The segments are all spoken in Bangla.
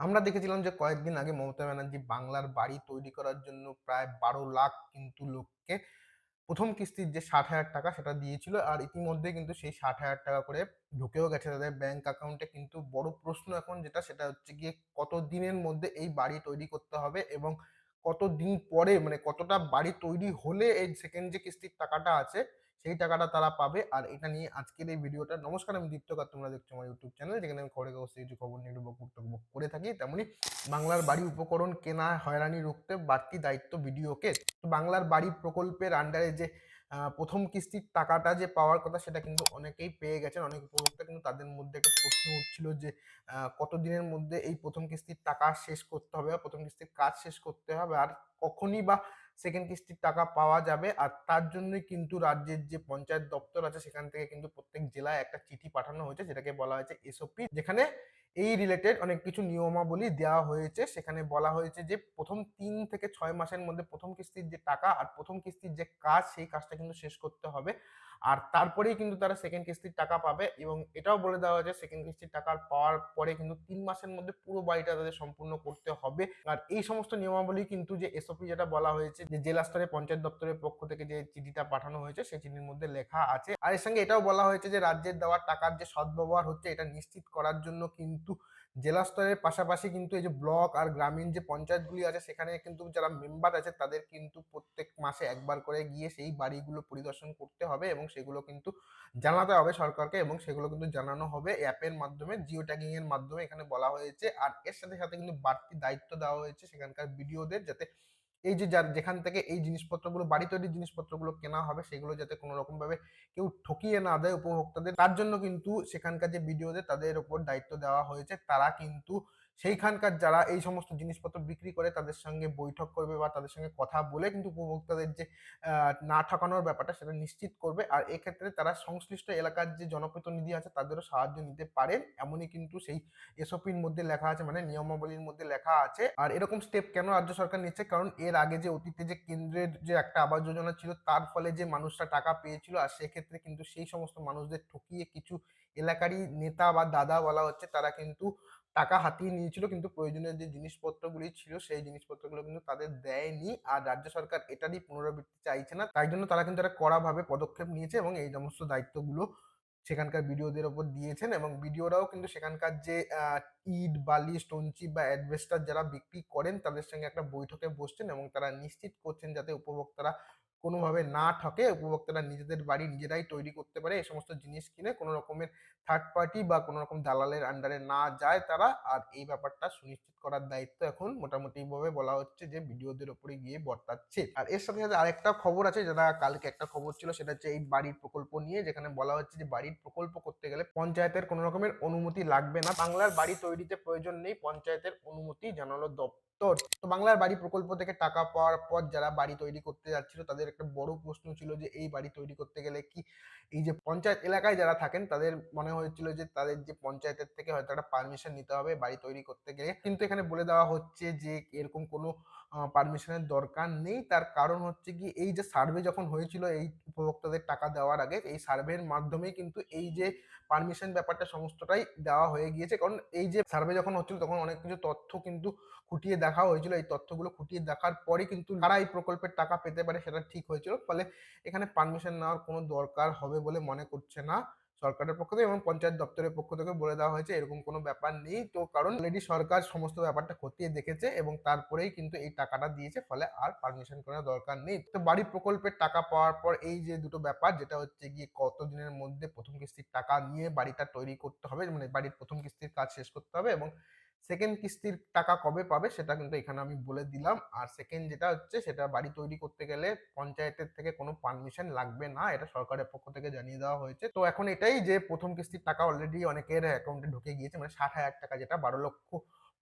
আমরা দেখেছিলাম যে কয়েকদিন আগে মমতা ব্যানার্জি বাংলার বাড়ি তৈরি করার জন্য প্রায় বারো লাখ কিন্তু লোককে প্রথম কিস্তির যে ষাট হাজার টাকা সেটা দিয়েছিল আর ইতিমধ্যে কিন্তু সেই ষাট হাজার টাকা করে ঢুকেও গেছে তাদের ব্যাংক অ্যাকাউন্টে কিন্তু বড় প্রশ্ন এখন যেটা, সেটা হচ্ছে গিয়ে কত দিনের মধ্যে এই বাড়ি তৈরি করতে হবে এবং কত দিন পরে মানে কতটা বাড়ি তৈরি হলে এই সেকেন্ড যে কিস্তির টাকাটা আছে সেই টাকাটা তারা পাবে। আর এটা নিয়ে আজকের এই ভিডিওটা, নমস্কার, আমি দীপ্তকার। তোমরা দেখছ আমার ইউটিউব চ্যানেল যেখানে আমি খবরের কাগজ কিছু খবর নিয়ে বকবক, টকবক করে থাকি। তেমনি বাংলার বাড়ি উপকরণ কেনা, হয়রানি রুখতে বাড়তি দায়িত্ব বিডিওকে বাংলার বাড়ি প্রকল্পের আন্ডারে যে প্রথম কিস্তির টাকাটা যে পাওয়ার কথা, সেটা কিন্তু অনেকেই পেয়ে গেছেন। অনেক উপভোক্তা কিন্তু তাদের মধ্যে একটা প্রশ্ন উঠছিল যে কত দিনের মধ্যে এই প্রথম কিস্তির টাকা শেষ করতে হবে বা প্রথম কিস্তির কাজ শেষ করতে হবে? আর কখনই বা সেকেন্ড কিস্তির টাকা পাওয়া যাবে। আর তার জন্যই কিন্তু রাজ্যের যে পঞ্চায়েত দপ্তর আছে, সেখান থেকে কিন্তু প্রত্যেক জেলায় একটা চিঠি পাঠানো হয়েছে, যেটাকে বলা হয়েছে এসওপি যেখানে এই রিলেটেড অনেক কিছু নিয়মাবলী দেওয়া হয়েছে। সেখানে বলা হয়েছে যে, প্রথম তিন থেকে ছয় মাসের মধ্যে প্রথম কিস্তির যে টাকা আর প্রথম কিস্তির যে কাজ, সেই কাজটা কিন্তু শেষ করতে হবে। আর তারপরেই কিন্তু তারা সেকেন্ড কিস্তির টাকা পাবে এবং এটাও বলে দেওয়া হয়েছে সেকেন্ড কিস্তির টাকা পাওয়ার পরে কিন্তু তিন মাসের মধ্যে পুরো বাড়িটা তাদের সম্পূর্ণ করতে হবে। আর এই সমস্ত নিয়মাবলী কিন্তু যে এসওপি যেটা বলা হয়েছে, যে জেলা স্তরে পঞ্চায়েত দপ্তরের পক্ষ থেকে যে চিঠিটা পাঠানো হয়েছে, সেই চিঠির মধ্যে লেখা আছে। আর এর সঙ্গে এটাও বলা হয়েছে যে, রাজ্যের দেওয়ার টাকার যে সদ্ব্যবহার হচ্ছে, এটা নিশ্চিত করার জন্য কিন্তু জেলা স্তরের পাশাপাশি কিন্তু এই যে ব্লক আর গ্রামীণ যে পঞ্চায়েতগুলি আছে, সেখানে কিন্তু যারা মেম্বার আছে, তাদের কিন্তু প্রত্যেক মাসে একবার করে গিয়ে সেই বাড়িগুলো পরিদর্শন করতে হবে এবং সেগুলো কিন্তু জানাতে হবে সরকারকে এবং সেগুলো কিন্তু জানানো হবে অ্যাপের মাধ্যমে জিও ট্যাগিং এর মাধ্যমে। এখানে বলা হয়েছে আর এর সাথে সাথে কিন্তু বাড়তি দায়িত্ব দেওয়া হয়েছে সেখানকার বিডিওদের যাতে এই যে যার যেখান থেকে এই জিনিসপত্রগুলো, বাড়ি তৈরির জিনিসপত্রগুলো কেনা হবে, সেগুলো যাতে কোনো রকম ভাবে কেউ ঠকিয়ে না দেয় উপভোক্তাদের, তার জন্য কিন্তু সেখানকার যে বিডিওদের, তাদের উপর দায়িত্ব দেওয়া হয়েছে। তারা কিন্তু সেইখানকার যারা এই সমস্ত জিনিসপত্র বিক্রি করে তাদের সঙ্গে বৈঠক করবে বা তাদের সঙ্গে কথা বলে কিন্তু উপভোক্তাদের যে না ঠকানোর ব্যাপারটা সেটা নিশ্চিত করবে। আর এক্ষেত্রে তারা সংশ্লিষ্ট এলাকার যে জনপ্রতিনিধি আছে তাদেরও সাহায্য নিতে পারেন। এমনই কিন্তু সেই এসওপির মধ্যে লেখা আছে মানে নিয়মাবলীর মধ্যে লেখা আছে। আর এরকম স্টেপ কেন রাজ্য সরকার নিচ্ছে? কারণ এর আগে যে অতীতে যে কেন্দ্রের যে একটা আবাস যোজনা ছিল, তার ফলে যে মানুষরা টাকা পেয়েছিল, আর সেক্ষেত্রে কিন্তু সেই সমস্ত মানুষদের ঠকিয়ে কিছু এলাকারই নেতা বা দাদা বলা হচ্ছে তারা কিন্তু টাকা হাতিয়ে নিয়েছিল, কিন্তু প্রয়োজনীয় যে জিনিসপত্রগুলি ছিল, সেই জিনিসপত্রগুলো কিন্তু তাদের দেয়নি। আর রাজ্য সরকার এটারই পুনরাবৃত্তি চাইছে না। তাই জন্য তারা কিন্তু একটা কড়াভাবে পদক্ষেপ নিয়েছে এবং এই সমস্ত দায়িত্বগুলো সেখানকার বিডিওদের ওপর দিয়েছেন এবং বিডিওরাও কিন্তু সেখানকার যে ইট, বালি, স্টোন চিপ বা অ্যাডভেস্টার যারা বিক্রি করেন, তাদের সঙ্গে একটা বৈঠকে বসছেন এবং তারা নিশ্চিত করছেন যাতে উপভোক্তারা কোনোভাবে না ঠকে উপভোক্তারা নিজেদের বাড়ি নিজেরাই তৈরি করতে পারে, এই সমস্ত জিনিস কিনে কোনো রকমের থার্ড পার্টি বা কোনো রকম দালালের আন্ডারে না যায় তারা। আর এই ব্যাপারটা সুনিশ্চিত করার দায়িত্ব এখন মোটামুটি ভাবে বলা হচ্ছে যে বিডিওদের ওপরে গিয়ে বর্তাচ্ছে। আর এর সাথে সাথে আরেকটা খবর আছে, যেটা কালকে একটা খবর ছিল, সেটা হচ্ছে এই বাড়ির প্রকল্প নিয়ে, যেখানে বলা হচ্ছে যে বাড়ির প্রকল্প করতে গেলে পঞ্চায়েতের কোনো রকমের অনুমতি লাগবে না। বাংলার বাড়ি তৈরিতে প্রয়োজন নেই, পঞ্চায়েতের অনুমতি জানালো দপ্তর। তো বাংলার বাড়ি প্রকল্প থেকে টাকা পাওয়ার পর যারা বাড়ি তৈরি করতে যাচ্ছিল, তাদের একটা বড় প্রশ্ন ছিল যে, এই বাড়ি তৈরি করতে গেলে কি এই যে পঞ্চায়েত এলাকায় যারা থাকেন, তাদের মনে হয়েছিল যে, তাদের যে পঞ্চায়েতের থেকে হয়তো একটা পারমিশন নিতে হবে বাড়ি তৈরি করতে গেলে। কিন্তু এখানে বলে দেওয়া হচ্ছে যে, এরকম কোনো পারমিশনের দরকার নেই। তার কারণ হচ্ছে কি, এই যে সার্ভে যখন হয়েছিল এই উপভোক্তাদের টাকা দেওয়ার আগে, এই সার্ভের মাধ্যমেই কিন্তু এই যে পারমিশন ব্যাপারটা সমস্তটাই দেওয়া হয়ে গিয়েছে। কারণ এই যে সার্ভে যখন হচ্ছিল, তখন অনেক কিছু তথ্য কিন্তু খুঁটিয়ে দেখা হয়েছিল। এই তথ্যগুলো খুঁটিয়ে দেখার পরে কিন্তু কারা এই প্রকল্পের টাকা পেতে পারে, সেটা ঠিক হয়েছিল। ফলে এখানে পারমিশন নেওয়ার কোনো দরকার হবে বলে মনে করছে না। সরকারের পক্ষ থেকে এবং পঞ্চায়েত দপ্তরের পক্ষ থেকে বলে দেওয়া হয়েছে, এরকম কোনো ব্যাপার নেই। তো কারণ অলরেডি সরকার সমস্ত ব্যাপারটা খতিয়ে দেখেছে এবং তারপরেই কিন্তু এই টাকাটা দিয়েছে, ফলে আর পারমিশন করার দরকার নেই। তো বাড়ি প্রকল্পের টাকা পাওয়ার পর এই যে দুটো ব্যাপার, যেটা হচ্ছে গিয়ে কতদিনের মধ্যে প্রথম কিস্তির টাকা নিয়ে বাড়িটা তৈরি করতে হবে মানে বাড়ির প্রথম কিস্তির কাজ শেষ করতে হবে এবং সেকেন্ড কিস্তির টাকা কবে পাবে সেটা কিন্তু এখানে আমি বলে দিলাম। আর সেকেন্ড যেটা হচ্ছে সেটা বাড়ি তৈরি করতে গেলে পঞ্চায়েতের থেকে কোনো পারমিশন লাগবে না, এটা সরকারের পক্ষ থেকে জানিয়ে দেওয়া হয়েছে। তো এখন এটাই যে প্রথম কিস্তির টাকা অলরেডি অনেকের অ্যাকাউন্টে ঢুকে গিয়েছে মানে ষাট হাজার টাকা যেটা বারো লক্ষ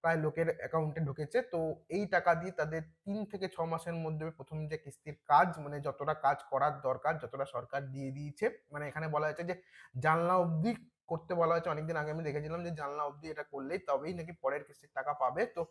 প্রায় লোকের অ্যাকাউন্টে ঢুকেছে। তো এই টাকা দিয়ে তাদের তিন থেকে ছ মাসের মধ্যে প্রথম যে কিস্তির কাজ মানে যতটা কাজ করার দরকার, যতটা সরকার দিয়ে দিয়েছে মানে এখানে বলা হয়েছে যে জানলা অবধি করতে বলা হয়েছে, অনেকদিন আগে আমি দেখেছিলাম যে জানলা অবধি এটা করলেই তবেই নাকি পরের কিস্তির টাকা পাবে তো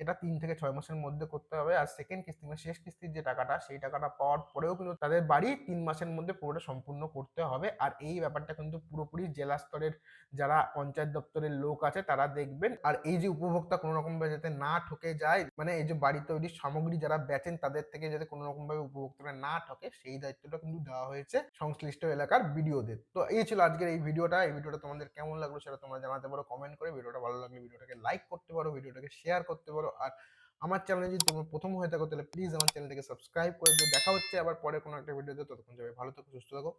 এটা তিন থেকে ছয় মাসের মধ্যে করতে হবে। আর সেকেন্ড কিস্তি মানে শেষ কিস্তির যে টাকাটা, সেই টাকাটা পাওয়ার পরেও কিন্তু তাদের বাড়ি তিন মাসের মধ্যে পুরোটা সম্পূর্ণ করতে হবে। আর এই ব্যাপারটা কিন্তু পুরোপুরি জেলা স্তরের যারা পঞ্চায়েত দপ্তরের লোক আছে, তারা দেখবেন। আর এই যে উপভোক্তা কোনো রকমভাবে যাতে না ঠকে যায় মানে এই যে বাড়ি তৈরির সামগ্রী যারা বেচেন, তাদের থেকে যাতে কোনো রকমভাবে উপভোক্তারা না ঠকে, সেই দায়িত্বটা কিন্তু দেওয়া হয়েছে সংশ্লিষ্ট এলাকার বিডিওদের। তো এই ছিল আজকের এই ভিডিওটা। এই ভিডিওটা তোমাদের কেমন লাগল সেটা তোমরা জানাতে পারো কমেন্ট করে। ভিডিওটা ভালো লাগলে ভিডিওটাকে লাইক করতে পারো, ভিডিওটাকে শেয়ার করতে পারো। আর আমার চ্যানেলে যদি তোমরা প্রথম হয়ে থাকো তাহলে প্লিজ আমার চ্যানেলটাকে সাবস্ক্রাইব করে দিও। দেখা হচ্ছে আবার পরে কোনো একটা ভিডিওতে। ততক্ষণ যাবে ভালো থাকো, সুস্থ থাকো।